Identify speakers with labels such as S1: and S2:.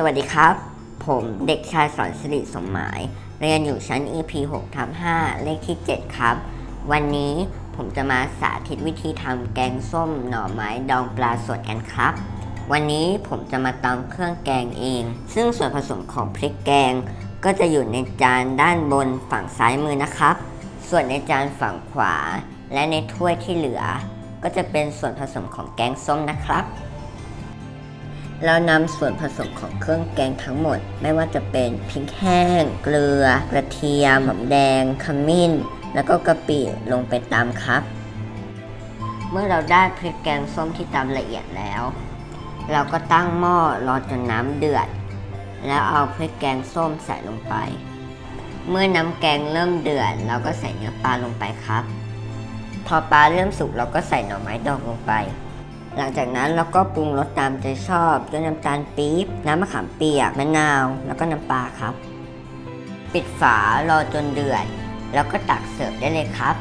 S1: สวัสดีครับ ผมเด็กชายสอนสิริสมหมาย เรียนอยู่ชั้น EP 6ทับ5เลขที่ 7 ครับ วันนี้ผมจะมาสาธิตวิธีทำแกงส้มหน่อไม้ดองปลาสดกันครับ วันนี้ผมจะมาตำเครื่องแกงเอง ซึ่งส่วนผสมของพริกแกง ก็จะอยู่ในจานด้านบนฝั่งซ้ายมือนะครับ ส่วนในจานฝั่งขวา และในถ้วยที่เหลือ ก็จะเป็นส่วนผสมของแกงส้มนะครับ เรานำส่วนผสมของเครื่องแกงทั้งหมด ไม่ว่าจะเป็นพริกแห้ง เกลือ กระเทียมหอมแดง ขมิ้น แล้วก็กะปิลงไปตามครับ เมื่อเราได้พริกแกงส้มที่ตำละเอียดแล้ว เราก็ตั้งหม้อรอจนน้ำเดือด แล้วเอาพริกแกงส้มใส่ลงไป เมื่อน้ำแกงเริ่มเดือด เราก็ใส่เนื้อปลาลงไปครับ พอปลาเริ่มสุกเราก็ใส่หน่อไม้ดองลงไป หลังจากนั้นเราก็ปรุงรสตามใจชอบด้วยน้ำตาลปี๊บ น้ำมะขามเปียก มะนาว แล้วก็น้ำปลาครับ ปิดฝารอจนเดือด แล้วก็ตักเสิร์ฟได้เลยครับ